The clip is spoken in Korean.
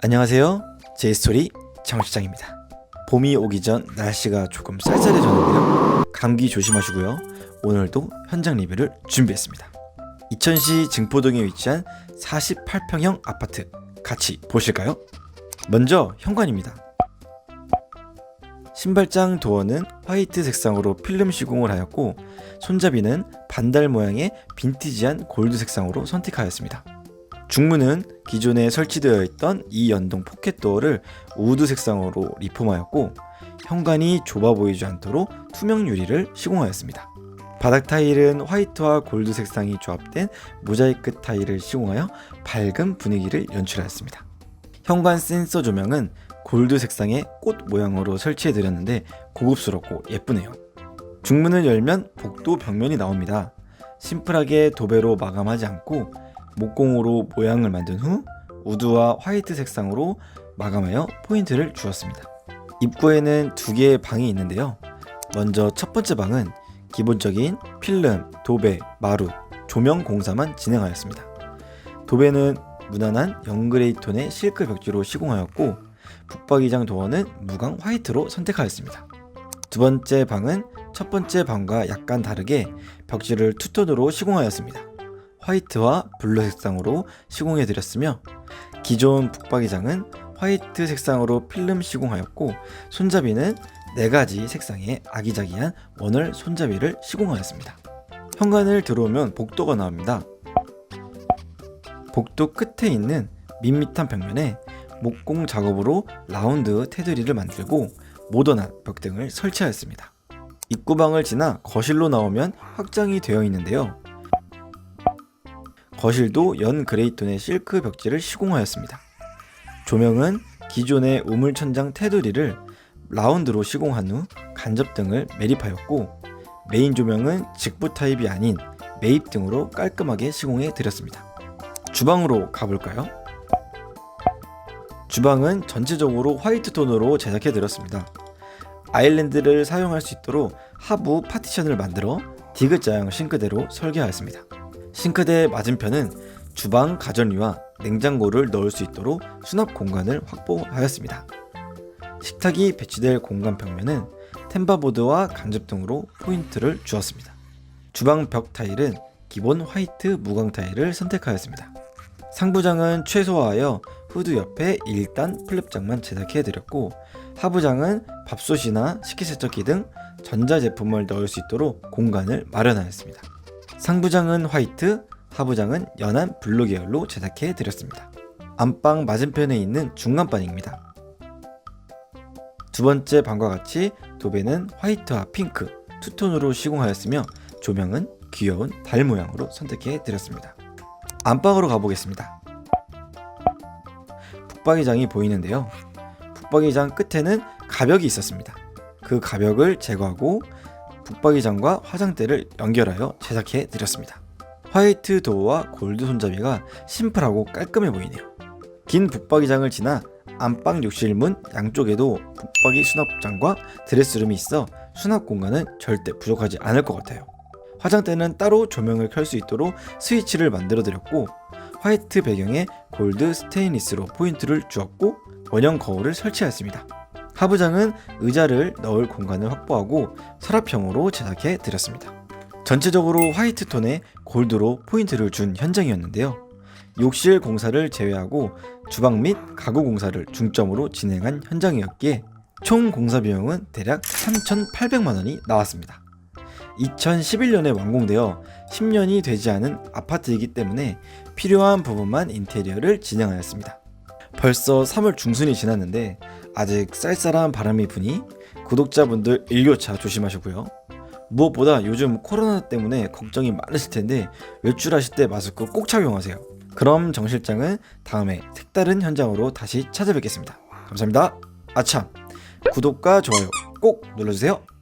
안녕하세요. 제이스토리 정실장입니다. 봄이 오기 전 날씨가 조금 쌀쌀해졌는데요. 감기 조심하시고요. 오늘도 현장 리뷰를 준비했습니다. 이천시 증포동에 위치한 48평형 아파트 같이 보실까요? 먼저 현관입니다. 신발장 도어는 화이트 색상으로 필름 시공을 하였고 손잡이는 반달 모양의 빈티지한 골드 색상으로 선택하였습니다. 중문은 기존에 설치되어 있던 이 연동 포켓 도어를 우드 색상으로 리폼하였고 현관이 좁아 보이지 않도록 투명 유리를 시공하였습니다. 바닥 타일은 화이트와 골드 색상이 조합된 모자이크 타일을 시공하여 밝은 분위기를 연출하였습니다. 현관 센서 조명은 골드 색상의 꽃 모양으로 설치해 드렸는데 고급스럽고 예쁘네요. 중문을 열면 복도 벽면이 나옵니다. 심플하게 도배로 마감하지 않고 목공으로 모양을 만든 후 우드와 화이트 색상으로 마감하여 포인트를 주었습니다. 입구에는 두 개의 방이 있는데요. 먼저 첫 번째 방은 기본적인 필름, 도배, 마루, 조명 공사만 진행하였습니다. 도배는 무난한 영그레이 톤의 실크 벽지로 시공하였고 북박이장 도어는 무광 화이트로 선택하였습니다. 두 번째 방은 첫 번째 방과 약간 다르게 벽지를 투톤으로 시공하였습니다. 화이트와 블루 색상으로 시공해 드렸으며 기존 북박이장은 화이트 색상으로 필름 시공하였고 손잡이는 네 가지 색상의 아기자기한 원월 손잡이를 시공하였습니다. 현관을 들어오면 복도가 나옵니다. 복도 끝에 있는 밋밋한 벽면에 목공 작업으로 라운드 테두리를 만들고 모던한 벽등을 설치하였습니다. 입구방을 지나 거실로 나오면 확장이 되어 있는데요. 거실도 연 그레이톤의 실크 벽지를 시공하였습니다. 조명은 기존의 우물 천장 테두리를 라운드로 시공한 후 간접등을 매립하였고 메인 조명은 직부 타입이 아닌 매입 등으로 깔끔하게 시공해 드렸습니다. 주방으로 가볼까요? 주방은 전체적으로 화이트 톤으로 제작해 드렸습니다. 아일랜드를 사용할 수 있도록 하부 파티션을 만들어 디귿자형 싱크대로 설계하였습니다. 싱크대 맞은편은 주방 가전류와 냉장고를 넣을 수 있도록 수납 공간을 확보하였습니다. 식탁이 배치될 공간 벽면은 템바보드와 간접 등으로 포인트를 주었습니다. 주방 벽 타일은 기본 화이트 무광 타일을 선택하였습니다. 상부장은 최소화하여 후드 옆에 1단 플랩장만 제작해 드렸고 하부장은 밥솥이나 식기세척기 등 전자제품을 넣을 수 있도록 공간을 마련하였습니다. 상부장은 화이트, 하부장은 연한 블루 계열로 제작해 드렸습니다. 안방 맞은편에 있는 중간반입니다. 두 번째 방과 같이 도배는 화이트와 핑크, 투톤으로 시공하였으며 조명은 귀여운 달 모양으로 선택해 드렸습니다. 안방으로 가보겠습니다. 북박이장이 보이는데요. 북박이장 끝에는 가벽이 있었습니다. 그 가벽을 제거하고 북박이장과 화장대를 연결하여 제작해 드렸습니다. 화이트 도어와 골드 손잡이가 심플하고 깔끔해 보이네요. 긴 북박이장을 지나 안방 욕실 문 양쪽에도 북박이 수납장과 드레스룸이 있어 수납 공간은 절대 부족하지 않을 것 같아요. 화장대는 따로 조명을 켤 수 있도록 스위치를 만들어 드렸고 화이트 배경에 골드 스테인리스로 포인트를 주었고 원형 거울을 설치하였습니다. 하부장은 의자를 넣을 공간을 확보하고 서랍형으로 제작해 드렸습니다. 전체적으로 화이트 톤에 골드로 포인트를 준 현장이었는데요. 욕실 공사를 제외하고 주방 및 가구 공사를 중점으로 진행한 현장이었기에 총 공사 비용은 대략 3,800만 원이 나왔습니다. 2011년에 완공되어 10년이 되지 않은 아파트이기 때문에 필요한 부분만 인테리어를 진행하였습니다. 벌써 3월 중순이 지났는데 아직 쌀쌀한 바람이 부니 구독자분들 일교차 조심하시고요. 무엇보다 요즘 코로나 때문에 걱정이 많으실 텐데 외출하실 때 마스크 꼭 착용하세요. 그럼 정 실장은 다음에 색다른 현장으로 다시 찾아뵙겠습니다. 감사합니다. 아참 구독과 좋아요 꼭 눌러주세요.